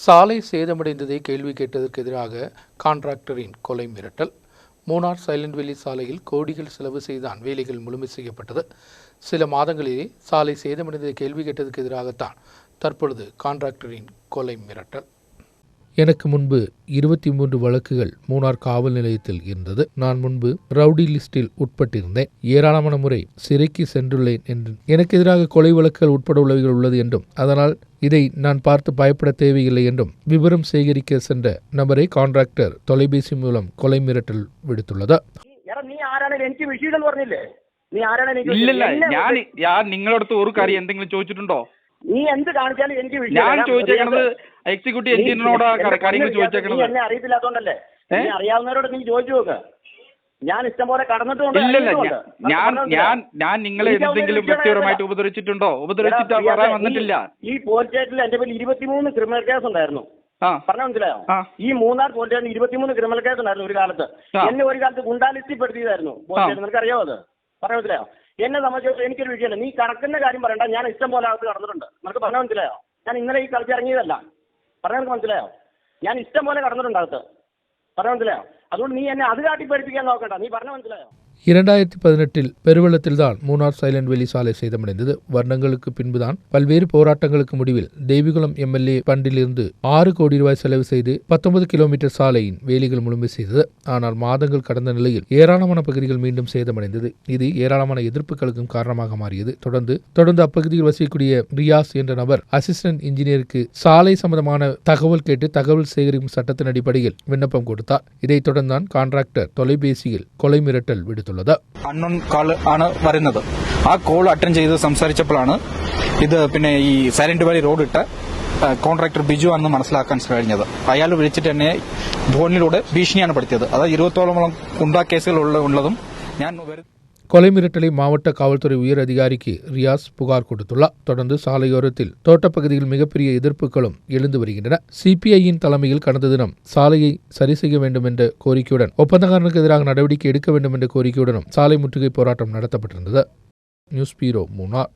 சாலை சேதமடைந்ததை கேள்வி கேட்டதற்கு எதிராக கான்ட்ராக்டரின் கொலை மிரட்டல். மூணார் சைலண்ட் வேலி சாலையில் கோடிகள் செலவு செய்தான் வேலைகள் முழுமை செய்யப்பட்டது. சில மாதங்களிலே சாலை சேதமடைந்ததை கேள்வி கேட்டதற்கு எதிராகத்தான் தற்பொழுது கான்ட்ராக்டரின் கொலை மிரட்டல். எனக்கு முன்பு இருபத்தி மூன்று வழக்குகள் மூணார் காவல் நிலையத்தில் இருந்தது நான் முன்பு ரவுடி லிஸ்டில் உட்பட்டிருந்தேன் ஏராளமான முறை சிறைக்கு சென்றுள்ளேன் என்றும் எனக்கு எதிராக கொலை வழக்குகள் உட்பட உள்ளவைகள் உள்ளது என்றும் அதனால் இதை நான் பார்த்து பயப்பட தேவையில்லை என்றும் விவரம் சேகரிக்க சென்ற நபரை கான்ட்ராக்டர் தொலைபேசி மூலம் கொலை மிரட்டல் വിടുത്തുള്ളത് എടാ നീ ആരാണെങ്കിലും എനിക്ക് വിഷയം പറഞ്ഞില്ലേ നീ ആരാണെങ്കിലും ഇല്ലല്ല എന്നെ ഞാൻ വിളിച്ച് ഞാൻ നിങ്ങളടുത്ത് ഒരു കാര്യം എന്തെങ്കിലും ചോദിച്ചിട്ടുണ്ടോ നീ എന്ത് കാണിച്ചാലും എനിക്ക് ഞാൻ ചോദിച്ചേക്കണത് എക്സിക്യൂട്ടീവ് എഞ്ചിനോട് കാര്യങ്ങൾ ചോദിച്ചേക്കണത്. എന്നെ അറിയത്തില്ലാത്തോണ്ടല്ലേ? അറിയാവുന്നവരോട് നീ ചോദിച്ചു നോക്ക്. ഞാൻ ഇഷ്ടം പോലെ കടന്നിട്ടുണ്ട് ഞാൻ- ഞാൻ ഞാൻ നിങ്ങളെ എന്തെങ്കിലും വ്യക്തിപരമായിട്ട് ഉപദ്രവിച്ചിട്ടുണ്ടോ? ഉപദ്രവിച്ചിട്ട് പറയാൻ വന്നിട്ടില്ല. ഈ പോലീസ് സ്റ്റേഷനിൽ എന്റെ പേരിൽ ഇരുപത്തിമൂന്ന് ക്രിമിനൽ കേസ് ഉണ്ടായിരുന്നു. പറഞ്ഞ മനസ്സിലായോ? ഈ മൂന്നാർ പോലീസ് സ്റ്റേഷനിൽ ഇരുപത്തിമൂന്ന് ക്രിമിനൽ കേസ് ഉണ്ടായിരുന്നു ഒരു കാലത്ത്. എന്നെ ഒരു കാലത്ത് ഗുണ്ടാലിസ്റ്റിപ്പെടുത്തിയതായിരുന്നു പോലീസ്. സ്റ്റേഷൻ. നിനക്ക് അറിയാമോ അത്? പറഞ്ഞ മനസ്സിലായോ? എന്നെ സംബന്ധിച്ച് എനിക്കൊരു വിഷയമില്ല. നീ കടക്കുന്ന കാര്യം പറയണ്ട. ഞാൻ ഇഷ്ടം പോലെ അകത്ത് കടന്നിട്ടുണ്ട്. നിനക്ക് പറഞ്ഞാൽ മനസ്സിലായോ? ഞാൻ ഇന്നലെ ഈ കളിച്ചിറങ്ങിയതല്ല നിനക്ക് മനസ്സിലായോ? ഞാൻ ഇഷ്ടം പോലെ കടന്നിട്ടുണ്ട് അകത്ത്. പറഞ്ഞാൽ മനസ്സിലായോ? അതുകൊണ്ട് നീ എന്നെ അത് കാട്ടി പഠിപ്പിക്കാൻ നോക്കണ്ട. നീ പറഞ്ഞ മനസ്സിലായോ? இரண்டாயிரத்தி பதினெட்டில் பெருவெள்ளத்தில்தான் மூணார் சைலண்ட் வேலி சாலை சேதமடைந்தது. வருடங்களுக்கு பின்புதான் பல்வேறு போராட்டங்களுக்கு முடிவில் தேவிகுளம் எம்எல்ஏ பண்டிலிருந்து ஆறு கோடி ரூபாய் செலவு செய்து பத்தொன்பது கிலோமீட்டர் சாலையின் வேலிகள் முழுமை செய்தது. ஆனால் மாதங்கள் கடந்த நிலையில் ஏராளமான பகுதிகள் மீண்டும் சேதமடைந்தது. இது ஏராளமான எதிர்ப்புகளுக்கும் காரணமாக மாறியது. தொடர்ந்து தொடர்ந்து அப்பகுதியில் வசிக்கக்கூடிய ரியாஸ் என்ற நபர் அசிஸ்டன்ட் இன்ஜினியருக்கு சாலை சம்பந்தமான தகவல் கேட்டு தகவல் சேகரிக்கும் சட்டத்தின் அடிப்படையில் விண்ணப்பம் கொடுத்தார். இதைத் தொடர்ந்தான் கான்ட்ராக்டர் தொலைபேசியில் கொலை மிரட்டல் ചെയ്തിട്ടുള്ളത് അൺനോൺ കോൾ ആണ് വരുന്നത്. ആ കോൾ അറ്റൻഡ് ചെയ്ത് സംസാരിച്ചപ്പോഴാണ് ഇത് പിന്നെ ഈ സൈലന്റ് വാലി റോഡ് ഇട്ട കോൺട്രാക്ടർ ബിജു ആണെന്ന് മനസ്സിലാക്കാൻ കഴിഞ്ഞത്. അയാൾ വിളിച്ചിട്ട് തന്നെ ഫോണിലൂടെ ഭീഷണിയാണ് പഠിച്ചത് അതായത് ഇരുപത്തോളം ഗുണ്ടാ കേസുകൾ ഉള്ളതും ഞാൻ கொலை மிரட்டலை மாவட்ட காவல்துறை உயர் அதிகாரிக்கு ரியாஸ் புகார் கொடுத்துள்ளார். தொடர்ந்து சாலையோரத்தில் தோட்டப்பகுதியில் மிகப்பெரிய எதிர்ப்புகளும் எழுந்து வருகின்றன. சிபிஐயின் தலைமையில் கடந்த தினம் சாலையை சரி செய்ய வேண்டும் என்ற கோரிக்கையுடன் ஒப்பந்தக்காரனுக்கு எதிராக நடவடிக்கை எடுக்க வேண்டும் என்ற கோரிக்கையுடனும் சாலை முற்றுகை போராட்டம் நடத்தப்பட்டிருந்தது. நியூஸ் பீரோ மூணார்